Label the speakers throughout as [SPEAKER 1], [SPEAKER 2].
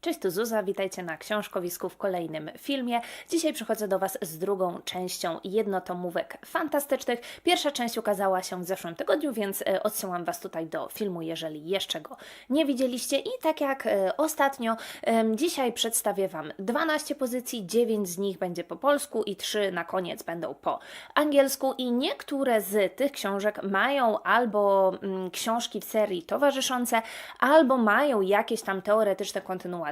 [SPEAKER 1] Cześć, tu Zuza, witajcie na książkowisku w kolejnym filmie. Dzisiaj przychodzę do Was z drugą częścią jednotomówek fantastycznych. Pierwsza część ukazała się w zeszłym tygodniu, więc e, odsyłam Was tutaj do filmu, jeżeli jeszcze go nie widzieliście. I tak jak e, ostatnio, dzisiaj przedstawię Wam 12 pozycji, 9 z nich będzie po polsku i 3 na koniec będą po angielsku. I niektóre z tych książek mają albo mm, książki w serii towarzyszące, albo mają jakieś tam teoretyczne kontynuacje,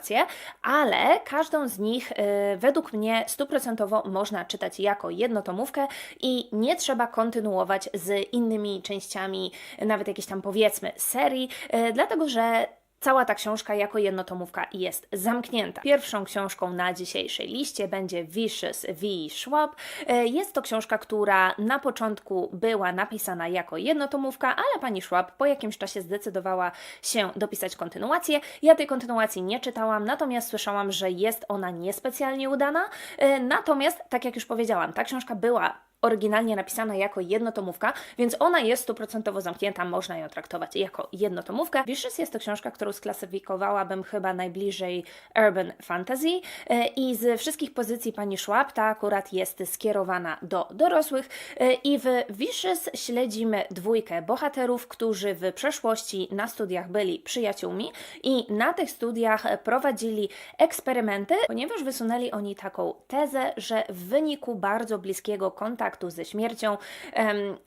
[SPEAKER 1] ale każdą z nich y, według mnie stuprocentowo można czytać jako jednotomówkę i nie trzeba kontynuować z innymi częściami, nawet jakieś tam powiedzmy serii, y, dlatego że Cała ta książka jako jednotomówka jest zamknięta. Pierwszą książką na dzisiejszej liście będzie Vicious V. Schwab. E, Jest to książka, która na początku była napisana jako jednotomówka, ale pani Schwab po jakimś czasie zdecydowała się dopisać kontynuację. Ja tej kontynuacji nie czytałam, natomiast słyszałam, że jest ona niespecjalnie udana. E, Natomiast, tak jak już powiedziałam, ta książka była oryginalnie napisana jako jednotomówka, więc ona jest stuprocentowo zamknięta, można ją traktować jako jednotomówkę. Vicious jest to książka, którą sklasyfikowałabym chyba najbliżej urban fantasy e, i z wszystkich pozycji pani Schwab ta akurat jest skierowana do dorosłych e, i w Vicious śledzimy dwójkę bohaterów, którzy w przeszłości na studiach byli przyjaciółmi i na tych studiach prowadzili eksperymenty, ponieważ wysunęli oni taką tezę, że w wyniku bardzo bliskiego kontaktu ze śmiercią,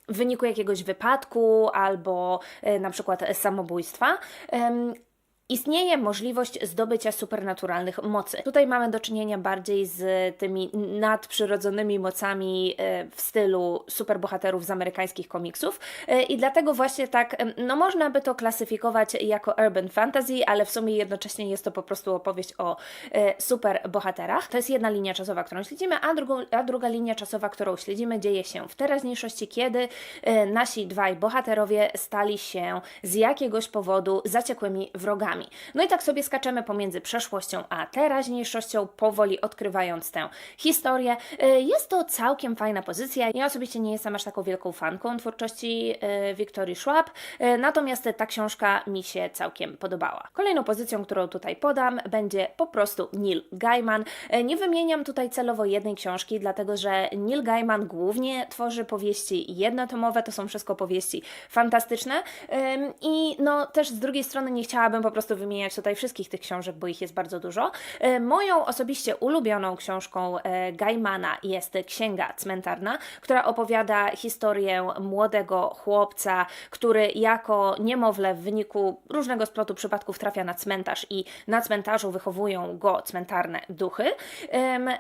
[SPEAKER 1] w wyniku jakiegoś wypadku albo e, na przykład samobójstwa, Istnieje możliwość zdobycia supernaturalnych mocy. Tutaj mamy do czynienia bardziej z tymi nadprzyrodzonymi mocami e, w stylu superbohaterów z amerykańskich komiksów E, i dlatego właśnie tak, no można by to klasyfikować jako urban fantasy, ale w sumie jednocześnie jest to po prostu opowieść o e, superbohaterach. To jest jedna linia czasowa, którą śledzimy, a, drugą, a druga linia czasowa, którą śledzimy, dzieje się w teraźniejszości, kiedy nasi dwaj bohaterowie stali się z jakiegoś powodu zaciekłymi wrogami. No i tak sobie skaczemy pomiędzy przeszłością a teraźniejszością, powoli odkrywając tę historię. E, Jest to całkiem fajna pozycja. Ja osobiście nie jestem aż taką wielką fanką twórczości e, Wiktorii Schwab, e, natomiast ta książka mi się całkiem podobała. Kolejną pozycją, którą tutaj podam, będzie po prostu Neil Gaiman. Nie wymieniam tutaj celowo jednej książki, dlatego że Neil Gaiman głównie tworzy powieści jednotomowe, to są wszystko powieści fantastyczne i no też z drugiej strony nie chciałabym po prostu wymieniać tutaj wszystkich tych książek, bo ich jest bardzo dużo. E, Moją osobiście ulubioną książką e, Gaimana jest Księga Cmentarna, która opowiada historię młodego chłopca, który jako niemowlę w wyniku różnego splotu przypadków trafia na cmentarz i na cmentarzu wychowują go cmentarne duchy.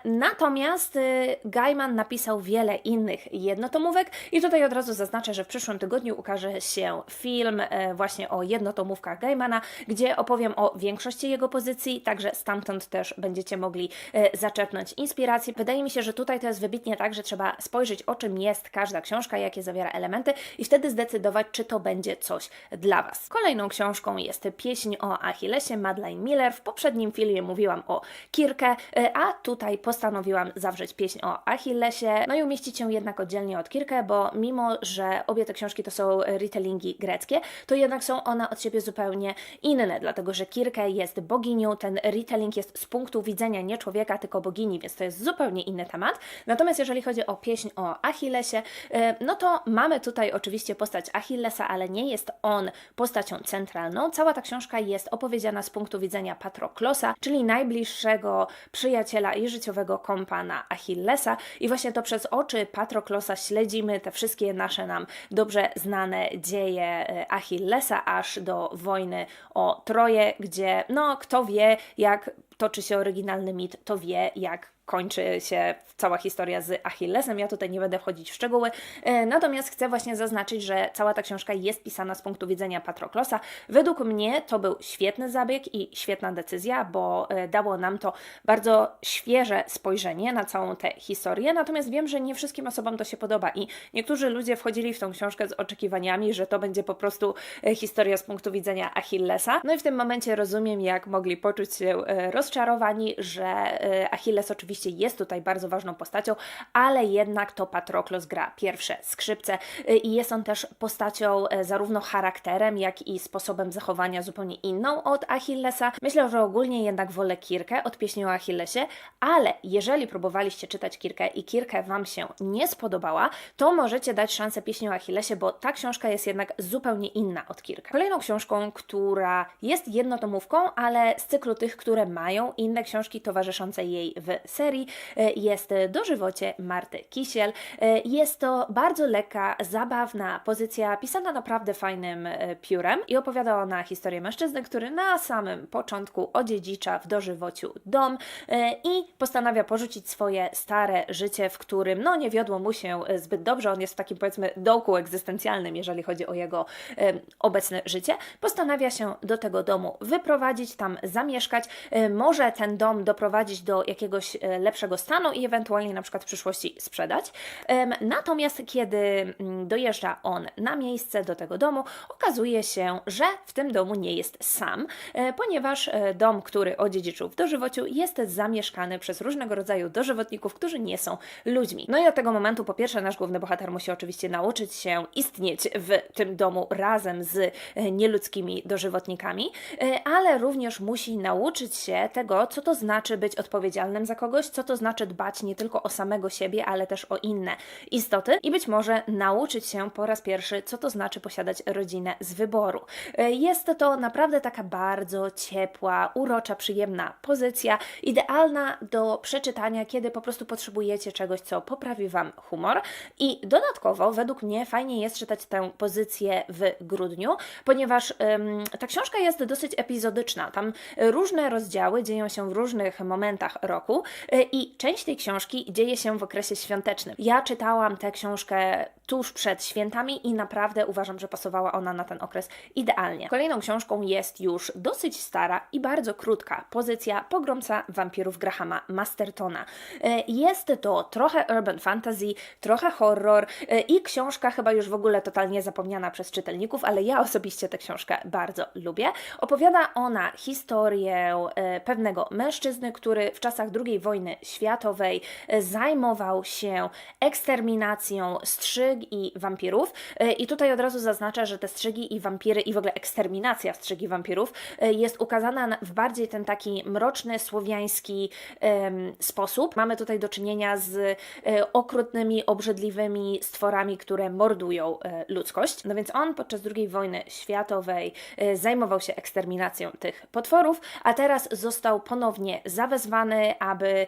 [SPEAKER 1] Natomiast y, Gaiman napisał wiele innych jednotomówek i tutaj od razu zaznaczę, że w przyszłym tygodniu ukaże się film e, właśnie o jednotomówkach Gaimana, gdzie opowiem o większości jego pozycji, także stamtąd też będziecie mogli e, zaczerpnąć inspiracji. Wydaje mi się, że tutaj to jest wybitnie tak, że trzeba spojrzeć o czym jest każda książka, jakie zawiera elementy i wtedy zdecydować, czy to będzie coś dla Was. Kolejną książką jest Pieśń o Achillesie Madeleine Miller. W poprzednim filmie mówiłam o Kirkę, e, a tutaj postanowiłam zawrzeć pieśń o Achillesie, no i umieścić ją jednak oddzielnie od Kirkę, bo mimo, że obie te książki to są retellingi greckie, to jednak są one od siebie zupełnie inne, dlatego że Kirkę jest boginią, ten retelling jest z punktu widzenia nie człowieka, tylko bogini, więc to jest zupełnie inny temat. Natomiast jeżeli chodzi o pieśń o Achillesie, e, no to mamy tutaj oczywiście postać Achillesa, ale nie jest on postacią centralną. Cała ta książka jest opowiedziana z punktu widzenia Patroklosa, czyli najbliższego przyjaciela i życiowego kompana Achillesa i właśnie to przez oczy Patroklosa śledzimy te wszystkie nasze nam dobrze znane dzieje e, Achillesa aż do wojny o Troję, gdzie no kto wie jak toczy się oryginalny mit, to wie jak kończy się cała historia z Achillesem. Ja tutaj nie będę wchodzić w szczegóły, e, natomiast chcę właśnie zaznaczyć, że cała ta książka jest pisana z punktu widzenia Patroklosa. Według mnie to był świetny zabieg i świetna decyzja, bo e, dało nam to bardzo świeże spojrzenie na całą tę historię, natomiast wiem, że nie wszystkim osobom to się podoba i niektórzy ludzie wchodzili w tą książkę z oczekiwaniami, że to będzie po prostu e, historia z punktu widzenia Achillesa. No i w tym momencie rozumiem, jak mogli poczuć się rozczarowani że Achilles oczywiście jest tutaj bardzo ważną postacią, ale jednak to Patroklos gra pierwsze skrzypce e, i jest on też postacią e, zarówno charakterem, jak i sposobem zachowania zupełnie inną od Achillesa. Myślę, że ogólnie jednak wolę Kirkę od pieśni o Achillesie, ale jeżeli próbowaliście czytać Kirkę i Kirkę Wam się nie spodobała, to możecie dać szansę pieśni o Achillesie, bo ta książka jest jednak zupełnie inna od Kirka. Kolejną książką, która jest jednotomówką, ale z cyklu tych, które mają inne książki towarzyszące jej w serii, e, jest Dożywocie Marty Kisiel. E, Jest to bardzo lekka, zabawna pozycja, pisana naprawdę fajnym e, piórem i opowiada ona historię mężczyzny, który na samym początku odziedzicza w dożywociu dom i postanawia porzucić swoje stare życie, w którym no nie wiodło mu się zbyt dobrze. On jest w takim powiedzmy dołku egzystencjalnym, jeżeli chodzi o jego obecne życie. Postanawia się do tego domu wyprowadzić, tam zamieszkać. Może ten dom doprowadzić do jakiegoś lepszego stanu i ewentualnie na przykład w przyszłości sprzedać. Natomiast kiedy mm, dojeżdża on na miejsce do tego domu, okazuje się, że w tym domu nie jest sam, e, ponieważ e, dom, który odziedziczył w dożywociu, jest zamieszkany przez różnego rodzaju dożywotników, którzy nie są ludźmi. No i od tego momentu, po pierwsze, nasz główny bohater musi oczywiście nauczyć się istnieć w tym domu razem z e, nieludzkimi dożywotnikami, ale również musi nauczyć się tego, co to znaczy być odpowiedzialnym za kogoś, co to znaczy dbać nie tylko o samego siebie, ale też o inne istoty i być może nauczyć się po raz pierwszy, co to znaczy posiadać rodzinę z wyboru. E, Jest to naprawdę taka bardzo ciepła, urocza, przyjemna pozycja, idealna do przeczytania, kiedy po prostu potrzebujecie czegoś, co poprawi Wam humor. I dodatkowo, według mnie, fajnie jest czytać tę pozycję w grudniu, ponieważ ym, ta książka jest dosyć epizodyczna. Tam różne rozdziały dzieją się w różnych momentach roku i część tej książki dzieje się w okresie świątecznym. Ja czytałam tę książkę tuż przed świętami i naprawdę uważam, że pasowała ona na ten okres idealnie. Kolejną książką jest już dosyć stara i bardzo krótka pozycja Pogromca wampirów Grahama Mastertona. E, Jest to trochę urban fantasy, trochę horror e, i książka chyba już w ogóle totalnie zapomniana przez czytelników, ale ja osobiście tę książkę bardzo lubię. Opowiada ona historię e, pewnego mężczyzny, który w czasach II wojny światowej e, zajmował się eksterminacją strzyg i wampirów. E, I tutaj od razu zaznaczę, że te strzygi i wampiry i w ogóle eksterminacja strzyg i wampirów e, jest ukazana na- w bardziej ten taki mroczny, słowiański sposób. Mamy tutaj do czynienia z okrutnymi, obrzydliwymi stworami, które mordują ludzkość. No więc on podczas II wojny światowej zajmował się eksterminacją tych potworów, a teraz został ponownie zawezwany, aby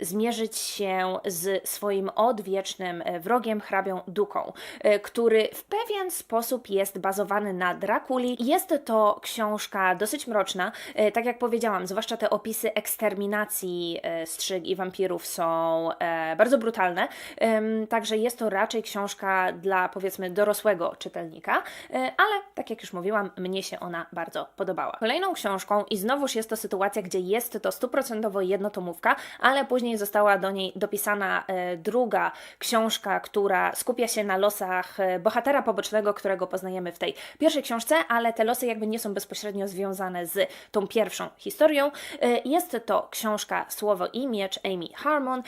[SPEAKER 1] zmierzyć się z swoim odwiecznym e, wrogiem, hrabią Duką, e, który w pewien sposób jest bazowany na Drakuli. Jest to książka dosyć mroczna, e, tak jak powiedziałam, zwłaszcza te opisy eksterminacji strzyg i wampirów są bardzo brutalne, także jest to raczej książka dla powiedzmy dorosłego czytelnika, ale tak jak już mówiłam, mnie się ona bardzo podobała. Kolejną książką i znowuż jest to sytuacja, gdzie jest to stuprocentowo jednotomówka, ale później została do niej dopisana e, druga książka, która skupia się na losach e, bohatera pobocznego, którego poznajemy w tej pierwszej książce, ale te losy jakby nie są bezpośrednio związane z tą pierwszą historią. E, Jest to książka Słowo i Miecz Amy Harmon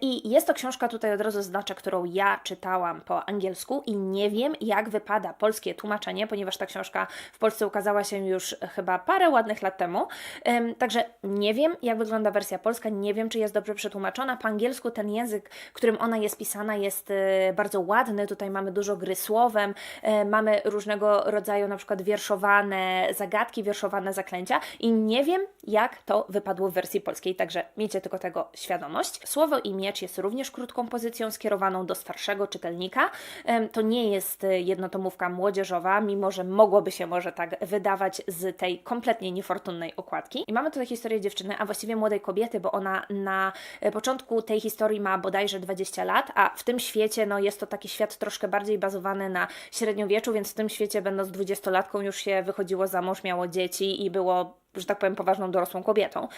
[SPEAKER 1] i jest to książka, tutaj od razu zaznaczę, którą ja czytałam po angielsku i nie wiem jak wypada polskie tłumaczenie, ponieważ ta książka w Polsce ukazała się już chyba parę ładnych lat temu. Em, Także nie wiem jak wygląda wersja polska, nie wiem czy jest dobrze przetłumaczona. Po angielsku ten język, którym ona jest pisana jest e, bardzo ładny, tutaj mamy dużo gry słowem, e, mamy różnego rodzaju na przykład wierszowane zagadki, wierszowane zaklęcia i nie wiem jak to wypadło w wersji polskiej, także miejcie tylko tego świadomość. Słowo i miecz jest również krótką pozycją skierowaną do starszego czytelnika. Em, To nie jest e, jednotomówka młodzieżowa, mimo że mogłoby się może tak wydawać z tej kompletnie niefortunnej okładki. I mamy tutaj historię dziewczyny, a właściwie młodej kobiety, bo ona na e, początku tej historii ma bodajże 20 lat, a w tym świecie no, jest to taki świat troszkę bardziej bazowany na średniowieczu, więc w tym świecie będąc dwudziestolatką już się wychodziło za mąż, miało dzieci i było że tak powiem, poważną dorosłą kobietą.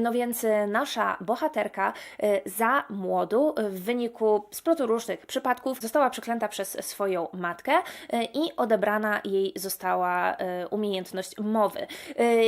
[SPEAKER 1] No więc e, nasza bohaterka e, za młodu e, w wyniku splotu różnych przypadków została przeklęta przez swoją matkę i odebrana jej została umiejętność mowy.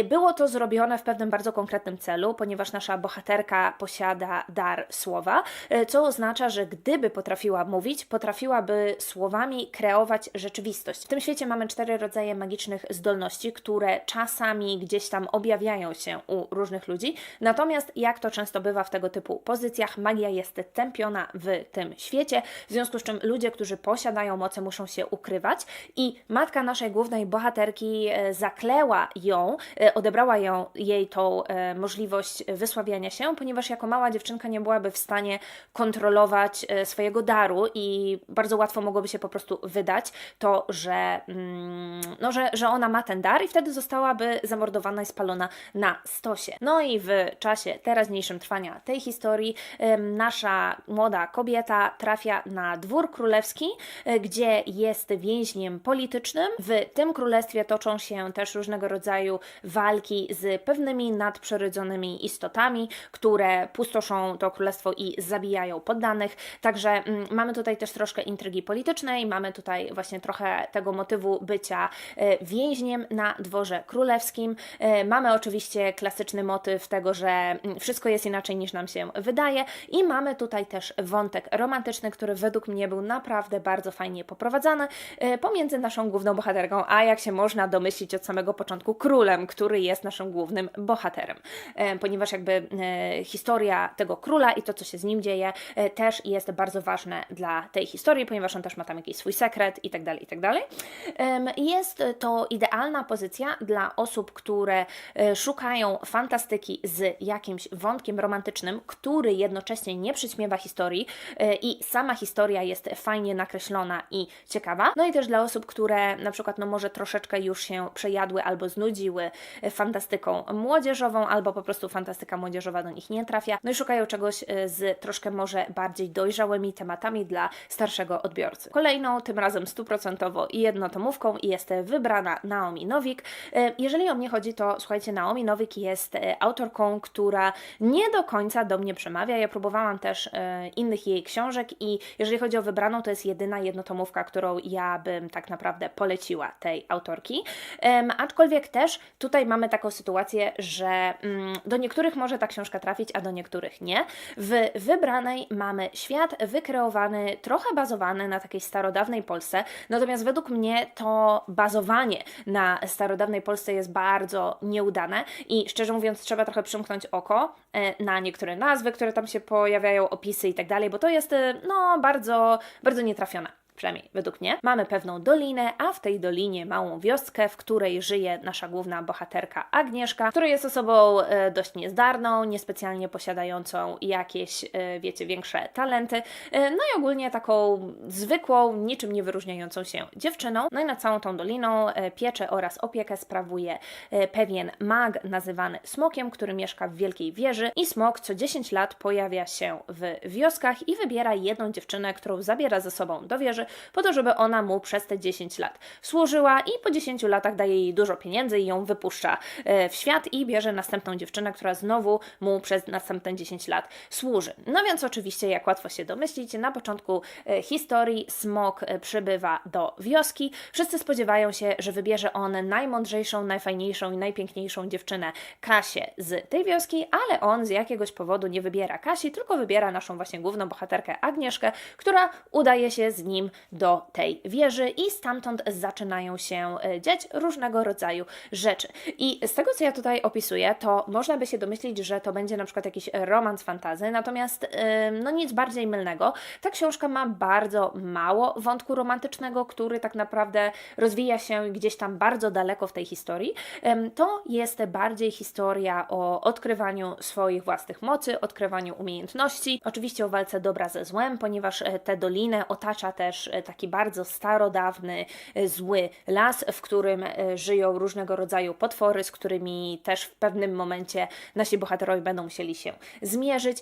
[SPEAKER 1] Było to zrobione w pewnym bardzo konkretnym celu, ponieważ nasza bohaterka posiada dar słowa, co oznacza, że gdyby potrafiła mówić, potrafiłaby słowami kreować rzeczywistość. W tym świecie mamy cztery rodzaje magicznych zdolności, które czasami gdzieś tam objawiają się u różnych ludzi. Natomiast, jak to często bywa w tego typu pozycjach, magia jest tępiona w tym świecie, w związku z czym ludzie, którzy posiadają moce, muszą się ukrywać. I matka naszej głównej bohaterki e, zakleła ją, e, odebrała ją, jej tą e, możliwość wysławiania się, ponieważ jako mała dziewczynka nie byłaby w stanie kontrolować swojego daru i bardzo łatwo mogłoby się po prostu wydać to, że, mm, no, że, że ona ma ten dar i wtedy zostałaby zamordowana i spalona na stosie. No i w czasie teraźniejszym trwania tej historii nasza młoda kobieta trafia na dwór królewski, e, gdzie jest więźniem politycznym. W tym królestwie toczą się też różnego rodzaju walki z pewnymi nadprzyrodzonymi istotami, które pustoszą to królestwo i zabijają poddanych. Także mm, mamy tutaj też troszkę intrygi politycznej, mamy tutaj właśnie trochę tego motywu bycia e, więźniem na dworze królewskim. E, Mamy oczywiście klasyczny motyw tego, że mm, wszystko jest inaczej niż nam się wydaje i mamy tutaj też wątek romantyczny, który według mnie był naprawdę bardzo fajnie poprowadzany e, pomiędzy naszą główną bohaterką, a jak się można domyślić od samego początku królem, który jest naszym głównym bohaterem. E, Ponieważ jakby historia tego króla i to, co się z nim dzieje, też jest bardzo ważne dla tej historii, ponieważ on też ma tam jakiś swój sekret i tak dalej, i tak dalej. Jest to idealna pozycja dla osób, które e, szukają fantastyki z jakimś wątkiem romantycznym, który jednocześnie nie przyćmiewa historii e, i sama historia jest fajnie nakreślona i ciekawa. No i też dla osób, które na przykład no może troszeczkę już się przejadły albo znudziły e, fantastyką młodzieżową, albo po prostu fantastyka młodzieżowa do nich nie trafia, no i szukają czegoś z troszkę może bardziej dojrzałymi tematami dla starszego odbiorcy. Kolejną, tym razem stuprocentowo jednotomówką jest wybrana Naomi Nowik. Jeżeli o mnie chodzi, to słuchajcie, Naomi Nowik jest e, autorką, która nie do końca do mnie przemawia. Ja próbowałam też e, innych jej książek i jeżeli chodzi o wybraną, to jest jedyna jednotomówka, którą ja bym tak naprawdę poleciła tej autorki. Aczkolwiek też tutaj mamy taką sytuację, że mm, do niektórych może ta książka trafić, a do niektórych nie. W wybranej mamy świat wykreowany, trochę bazowany na takiej starodawnej Polsce, natomiast według mnie to bazowanie na starodawnej Polsce jest bardzo nieudane i szczerze mówiąc trzeba trochę przymknąć oko e, na niektóre nazwy, które tam się pojawiają, opisy i tak dalej, bo to jest e, no bardzo, bardzo nietrafione przynajmniej według mnie, mamy pewną dolinę, a w tej dolinie małą wioskę, w której żyje nasza główna bohaterka Agnieszka, która jest osobą e, dość niezdarną, niespecjalnie posiadającą jakieś, e, wiecie, większe talenty, e, no i ogólnie taką zwykłą, niczym nie wyróżniającą się dziewczyną. No i nad całą tą doliną e, pieczę oraz opiekę sprawuje pewien mag nazywany Smokiem, który mieszka w wielkiej wieży i Smok co 10 lat pojawia się w wioskach i wybiera jedną dziewczynę, którą zabiera ze sobą do wieży, po to, żeby ona mu przez te 10 lat służyła i po 10 latach daje jej dużo pieniędzy i ją wypuszcza e, w świat i bierze następną dziewczynę, która znowu mu przez następne 10 lat służy. No więc oczywiście, jak łatwo się domyślić, na początku e, historii Smok e, przybywa do wioski. Wszyscy spodziewają się, że wybierze on najmądrzejszą, najfajniejszą i najpiękniejszą dziewczynę Kasię z tej wioski, ale on z jakiegoś powodu nie wybiera Kasi, tylko wybiera naszą właśnie główną bohaterkę Agnieszkę, która udaje się z nim do tej wieży i stamtąd zaczynają się e, dziać różnego rodzaju rzeczy. I z tego, co ja tutaj opisuję, to można by się domyślić, że to będzie na przykład jakiś romans fantazy, natomiast ym, no nic bardziej mylnego. Ta książka ma bardzo mało wątku romantycznego, który tak naprawdę rozwija się gdzieś tam bardzo daleko w tej historii. To jest bardziej historia o odkrywaniu swoich własnych mocy, odkrywaniu umiejętności, oczywiście o walce dobra ze złem, ponieważ e, tę dolinę otacza też e, taki bardzo starodawny, e, zły las, w którym e, żyją różnego rodzaju potwory, z którymi też w pewnym momencie nasi bohaterowie będą musieli się zmierzyć.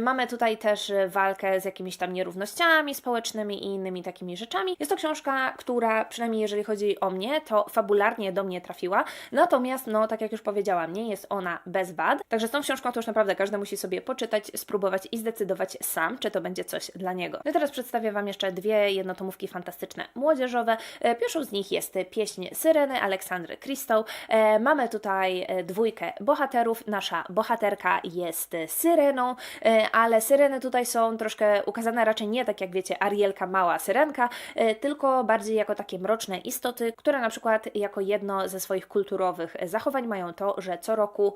[SPEAKER 1] Mamy tutaj też walkę z jakimiś tam nierównościami społecznymi i innymi takimi rzeczami. Jest to książka, która przynajmniej jeżeli chodzi o mnie, to fabularnie do mnie trafiła. Natomiast, no tak jak już powiedziałam, nie jest ona bez wad. Także z tą książką to już naprawdę każdy musi sobie poczytać, spróbować i zdecydować sam, czy to będzie coś dla niego. No i teraz przedstawię Wam jeszcze dwie jednotomówki fantastyczne młodzieżowe. E, Pierwszą z nich jest Pieśń Syreny Aleksandry Christou. E, Mamy tutaj e, dwójkę bohaterów. Nasza bohaterka jest syreną, ale syreny tutaj są troszkę ukazane raczej nie tak jak wiecie, Arielka mała syrenka, tylko bardziej jako takie mroczne istoty, które na przykład jako jedno ze swoich kulturowych zachowań mają to, że co roku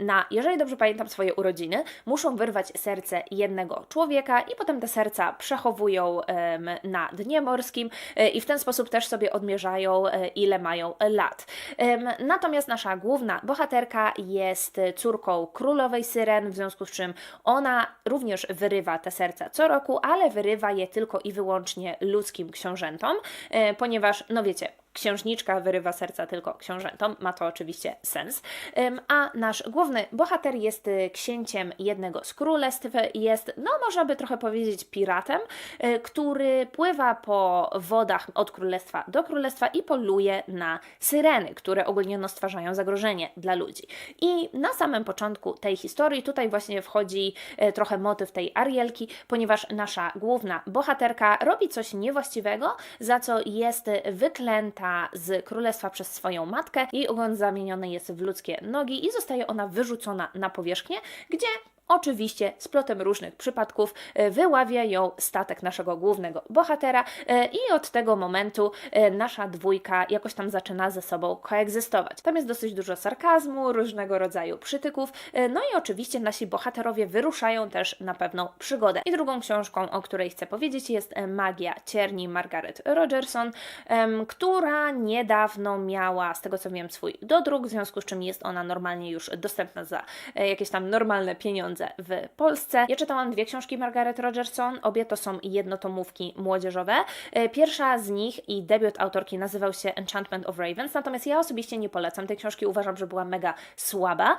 [SPEAKER 1] na, jeżeli dobrze pamiętam, swoje urodziny, muszą wyrwać serce jednego człowieka i potem te serca przechowują em, dnie morskim e, i w ten sposób też sobie odmierzają, e, ile mają lat. Natomiast nasza główna bohaterka jest córką królowej syren, w związku z czym ona również wyrywa te serca co roku, ale wyrywa je tylko i wyłącznie ludzkim książętom, e, ponieważ, no wiecie, księżniczka wyrywa serca tylko książętom, ma to oczywiście sens. A nasz główny bohater jest y, księciem jednego z królestw, jest, no można by trochę powiedzieć, piratem, y, który pływa po wodach od królestwa do królestwa i poluje na syreny, które ogólnie no, stwarzają zagrożenie dla ludzi. I na samym początku tej historii tutaj właśnie wchodzi e, trochę motyw tej Arielki, ponieważ nasza główna bohaterka robi coś niewłaściwego, za co jest wyklęta z królestwa przez swoją matkę. Jej ogon zamieniony jest w ludzkie nogi i zostaje ona wyrzucona na powierzchnię, gdzie Oczywiście z plotem różnych przypadków e, wyławia ją statek naszego głównego bohatera e, i od tego momentu e, nasza dwójka jakoś tam zaczyna ze sobą koegzystować. Tam jest dosyć dużo sarkazmu, różnego rodzaju przytyków, no i oczywiście nasi bohaterowie wyruszają też na pewną przygodę. I drugą książką, o której chcę powiedzieć jest Magia Cierni Margaret Rogerson, która niedawno miała, z tego co wiem, swój dodruk, w związku z czym jest ona normalnie już dostępna za jakieś tam normalne pieniądze w Polsce. Ja czytałam dwie książki Margaret Rogerson, obie to są jednotomówki młodzieżowe. E, Pierwsza z nich i debiut autorki nazywał się Enchantment of Ravens, natomiast ja osobiście nie polecam tej książki, uważam, że była mega słaba.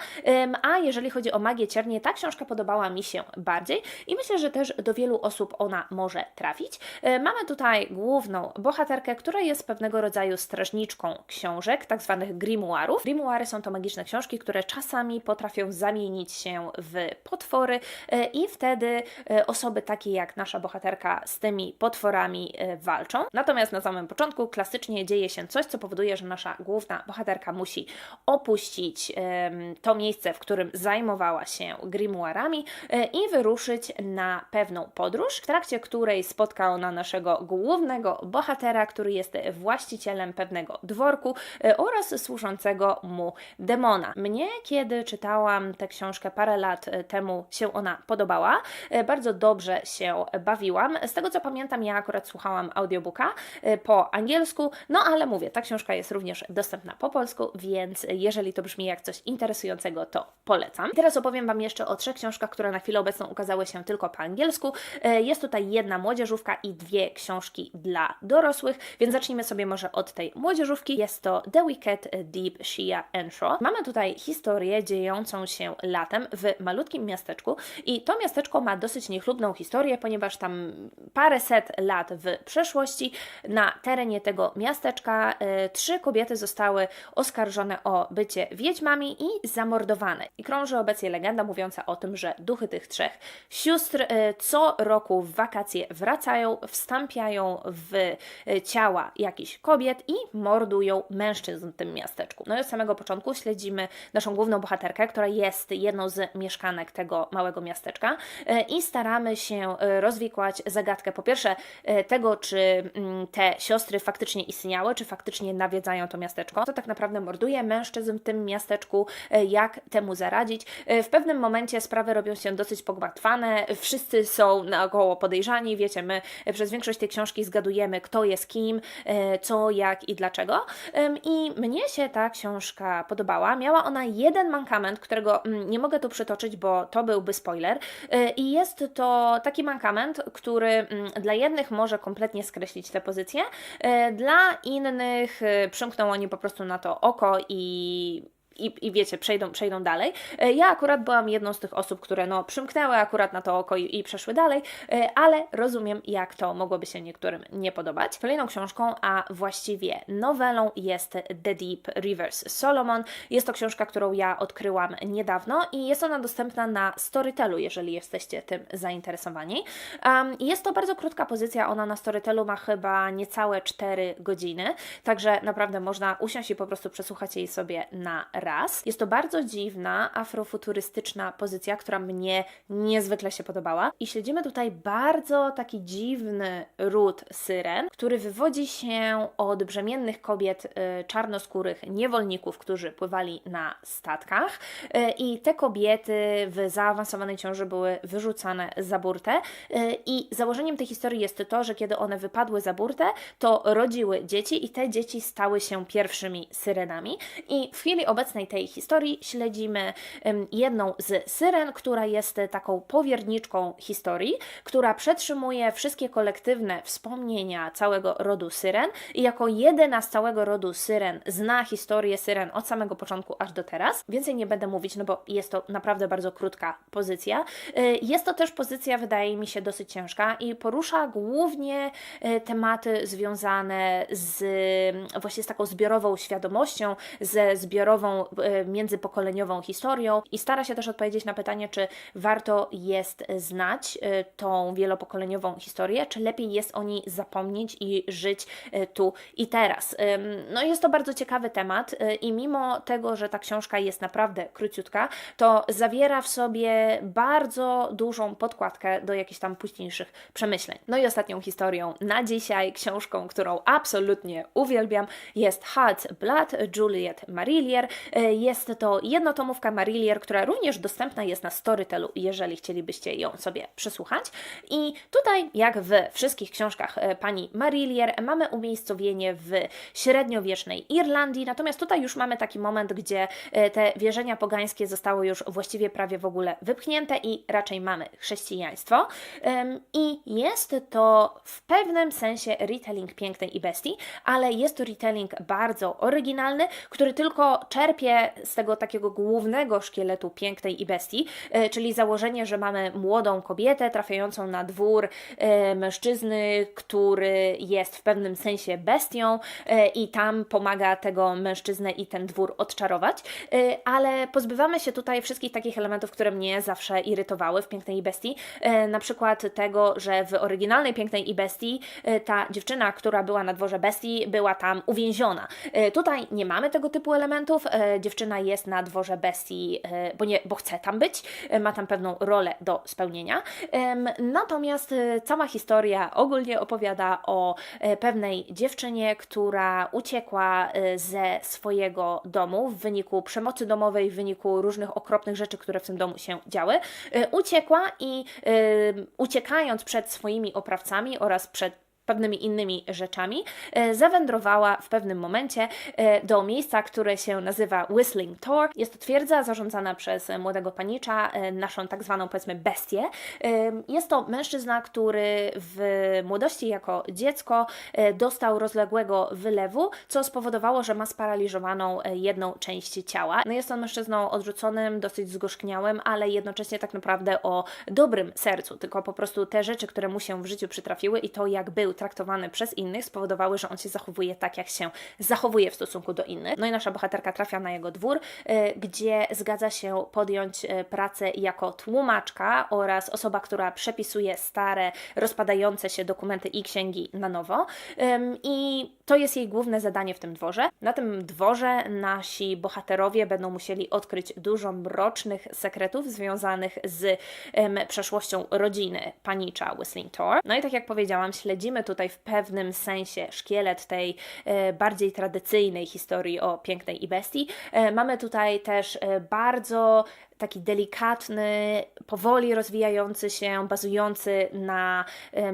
[SPEAKER 1] A jeżeli chodzi o Magię Ciernie, ta książka podobała mi się bardziej i myślę, że też do wielu osób ona może trafić. E, Mamy tutaj główną bohaterkę, która jest pewnego rodzaju strażniczką książek, tak zwanych grimoirów. Grimoiry są to magiczne książki, które czasami potrafią zamienić się w potwory e, i wtedy e, osoby takie jak nasza bohaterka z tymi potworami e, walczą. Natomiast na samym początku klasycznie dzieje się coś, co powoduje, że nasza główna bohaterka musi opuścić to miejsce, w którym zajmowała się grimoirami i wyruszyć na pewną podróż, w trakcie której spotka ona naszego głównego bohatera, który jest właścicielem pewnego dworku oraz służącego mu demona. Mnie, kiedy czytałam tę książkę parę lat temu, się ona podobała. E, Bardzo dobrze się bawiłam. Z tego co pamiętam, ja akurat słuchałam audiobooka e, po angielsku, no ale mówię, ta książka jest również dostępna po polsku, więc jeżeli to brzmi jak coś interesującego, to polecam. Teraz opowiem Wam jeszcze o trzech książkach, które na chwilę obecną ukazały się tylko po angielsku. E, Jest tutaj jedna młodzieżówka i dwie książki dla dorosłych, więc zacznijmy sobie może od tej młodzieżówki. Jest to The Wicked Deep Shia Enshaw. Mamy tutaj historię dziejącą się latem w malutkim miasteczku i to miasteczko ma dosyć niechlubną historię, ponieważ tam paręset lat w przeszłości na terenie tego miasteczka e, trzy kobiety zostały oskarżone o bycie wiedźmami i zamordowane. I krąży obecnie legenda mówiąca o tym, że duchy tych trzech sióstr e, co roku w wakacje wracają, wstąpiają w e, ciała jakichś kobiet i mordują mężczyzn w tym miasteczku. No i od samego początku śledzimy naszą główną bohaterkę, która jest jedną z mieszkanek tego małego miasteczka e, i staramy się e, rozwikłać zagadkę po pierwsze e, tego, czy mm, te siostry faktycznie istniały, czy faktycznie nawiedzają to miasteczko, co tak naprawdę morduje mężczyzn w tym miasteczku, jak temu zaradzić. W pewnym momencie sprawy robią się dosyć pogmatwane, wszyscy są naokoło podejrzani, wiecie, my przez większość tej książki zgadujemy, kto jest kim, co, jak i dlaczego. I mnie się ta książka podobała. Miała ona jeden mankament, którego mm, nie mogę tu przytoczyć, bo to byłby spoiler. E, I jest to taki mankament, który mm, dla jednych może kompletnie skreślić tę pozycję, e, dla innych e, przymkną oni po prostu na to oko i i, i wiecie, przejdą, przejdą dalej. E, Ja akurat byłam jedną z tych osób, które no, przymknęły akurat na to oko i, i przeszły dalej, e, ale rozumiem, jak to mogłoby się niektórym nie podobać. Kolejną książką, a właściwie nowelą jest The Deep Rivers Solomon. Jest to książka, którą ja odkryłam niedawno i jest ona dostępna na Storytelu, jeżeli jesteście tym zainteresowani. Um, jest to bardzo krótka pozycja, ona na Storytelu ma chyba niecałe 4 godziny, także naprawdę można usiąść i po prostu przesłuchać jej sobie na raz. Jest to bardzo dziwna, afrofuturystyczna pozycja, która mnie niezwykle się podobała. I śledzimy tutaj bardzo taki dziwny ród syren, który wywodzi się od brzemiennych kobiet y, czarnoskórych niewolników, którzy pływali na statkach. Y, I te kobiety w zaawansowanej ciąży były wyrzucane za burtę. Y, I założeniem tej historii jest to, że kiedy one wypadły za burtę, to rodziły dzieci i te dzieci stały się pierwszymi syrenami. I w chwili obecnej tej historii śledzimy jedną z syren, która jest taką powierniczką historii, która przetrzymuje wszystkie kolektywne wspomnienia całego rodu syren i jako jedyna z całego rodu syren zna historię syren od samego początku aż do teraz. Więcej nie będę mówić, no bo jest to naprawdę bardzo krótka pozycja. Y, Jest to też pozycja, wydaje mi się, dosyć ciężka i porusza głównie y, tematy związane z właśnie z taką zbiorową świadomością, ze zbiorową y, międzypokoleniową historią i stara się też odpowiedzieć na pytanie, czy warto jest znać y, tą wielopokoleniową historię, czy lepiej jest o niej zapomnieć i żyć y, tu i teraz. No jest to bardzo ciekawy temat i mimo tego, że ta książka jest naprawdę króciutka, to zawiera w sobie bardzo dużą podkładkę do jakichś tam późniejszych przemyśleń. No i ostatnią historią na dzisiaj, książką, którą absolutnie uwielbiam, jest Hot Blood Juliet Marillier. Y, Jest to jednotomówka Marillier, która również dostępna jest na Storytelu, jeżeli chcielibyście ją sobie przesłuchać. I tutaj, jak we wszystkich książkach e, pani Marillier, mamy umiejscowienie w średniowiecznej Irlandii, natomiast tutaj już mamy taki moment, gdzie e, te wierzenia pogańskie zostały już właściwie prawie w ogóle wypchnięte i raczej mamy chrześcijaństwo. I jest to w pewnym sensie retelling Pięknej i Bestii, ale jest to retelling bardzo oryginalny, który tylko czerpie z tego takiego głównego szkieletu Pięknej i Bestii, e, czyli założenie, że mamy młodą kobietę trafiającą na dwór e, mężczyzny, który jest w pewnym sensie bestią e, i tam pomaga tego mężczyznę i ten dwór odczarować, ale pozbywamy się tutaj wszystkich takich elementów, które mnie zawsze irytowały w Pięknej i Bestii, na przykład tego, że w oryginalnej Pięknej i Bestii ta dziewczyna, która była na dworze bestii, była tam uwięziona. Tutaj nie mamy tego typu elementów, dziewczyna jest na dworze bestii, e, bo, nie, bo chce tam być, e, ma tam pewną rolę do spełnienia. Natomiast e, cała historia ogólnie opowiada o e, pewnej dziewczynie, która uciekła ze swojego domu w wyniku przemocy domowej, w wyniku różnych okropnych rzeczy, które w tym domu się działy. Uciekła i uciekając przed swoimi oprawcami oraz przed pewnymi innymi rzeczami, e, zawędrowała w pewnym momencie e, do miejsca, które się nazywa Whistling Tor. Jest to twierdza zarządzana przez młodego panicza, e, naszą tak zwaną powiedzmy bestię. Jest to mężczyzna, który w młodości jako dziecko dostał rozległego wylewu, co spowodowało, że ma sparaliżowaną jedną część ciała. No jest on mężczyzną odrzuconym, dosyć zgorzkniałym, ale jednocześnie tak naprawdę o dobrym sercu, tylko po prostu te rzeczy, które mu się w życiu przytrafiły i to, jak był traktowany przez innych, spowodowały, że on się zachowuje tak, jak się zachowuje w stosunku do innych. No i nasza bohaterka trafia na jego dwór, e, gdzie zgadza się podjąć e, pracę jako tłumaczka oraz osoba, która przepisuje stare, rozpadające się dokumenty i księgi na nowo. I to jest jej główne zadanie w tym dworze. Na tym dworze nasi bohaterowie będą musieli odkryć dużo mrocznych sekretów związanych z przeszłością rodziny panicza Whistling Tor. No i tak jak powiedziałam, śledzimy tutaj w pewnym sensie szkielet tej e, bardziej tradycyjnej historii o pięknej i bestii. E, mamy tutaj też e, bardzo taki delikatny, powoli rozwijający się, bazujący na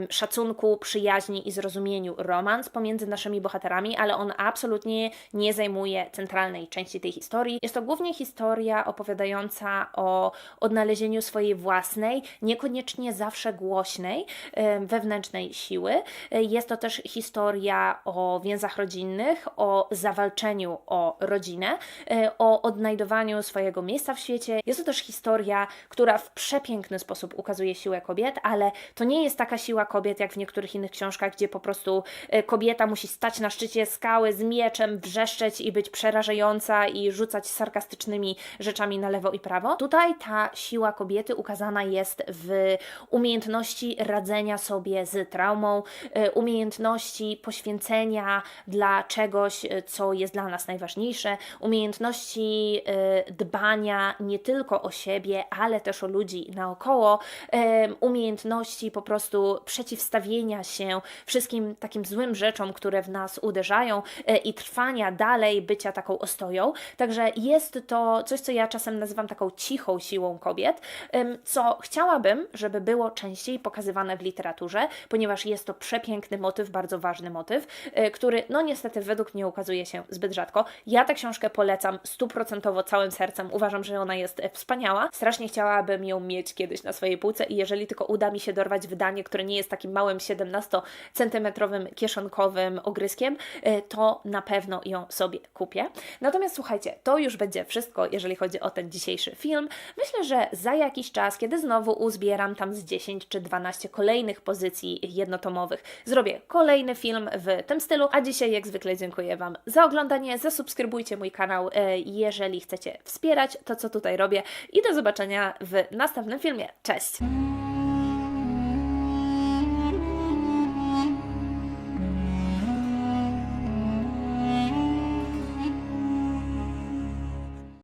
[SPEAKER 1] szacunku, przyjaźni i zrozumieniu romans pomiędzy naszymi bohaterami, ale on absolutnie nie zajmuje centralnej części tej historii. Jest to głównie historia opowiadająca o odnalezieniu swojej własnej, niekoniecznie zawsze głośnej, wewnętrznej siły. Jest to też historia o więzach rodzinnych, o zawalczeniu o rodzinę, e, o odnajdowaniu swojego miejsca w świecie. Jest to też historia, która w przepiękny sposób ukazuje siłę kobiet, ale to nie jest taka siła kobiet jak w niektórych innych książkach, gdzie po prostu e, kobieta musi stać na szczycie skały z mieczem, wrzeszczeć i być przerażająca i rzucać sarkastycznymi rzeczami na lewo i prawo. Tutaj ta siła kobiety ukazana jest w umiejętności radzenia sobie z traumą, e, umiejętności poświęcenia dla czegoś, e, co jest dla nas najważniejsze, umiejętności dbania nie tylko o siebie, ale też o ludzi naokoło, umiejętności po prostu przeciwstawienia się wszystkim takim złym rzeczom, które w nas uderzają e, i trwania dalej bycia taką ostoją. Także jest to coś, co ja czasem nazywam taką cichą siłą kobiet, co chciałabym, żeby było częściej pokazywane w literaturze, ponieważ jest to przepiękny motyw, bardzo ważny motyw, e, który no niestety według mnie ukazuje się zbyt rzadko. Ja tę książkę polecam stuprocentowo całym sercem. Uważam, że ona jest wspaniała. Strasznie chciałabym ją mieć kiedyś na swojej półce i jeżeli tylko uda mi się dorwać wydanie, które nie jest takim małym 17-centymetrowym kieszonkowym ogryskiem, e, to na pewno ją sobie kupię. Natomiast słuchajcie, to już będzie wszystko, jeżeli chodzi o ten dzisiejszy film. Myślę, że za jakiś czas, kiedy znowu uzbieram tam z 10 czy 12 kolejnych pozycji jednotomowych, zrobię kolejny film w tym stylu. A dzisiaj, jak zwykle, dziękuję Wam za oglądanie. Zasubskrybujcie mój kanał, e, jeżeli chcecie wspierać to, co tutaj robię. I do zobaczenia w następnym filmie. Cześć!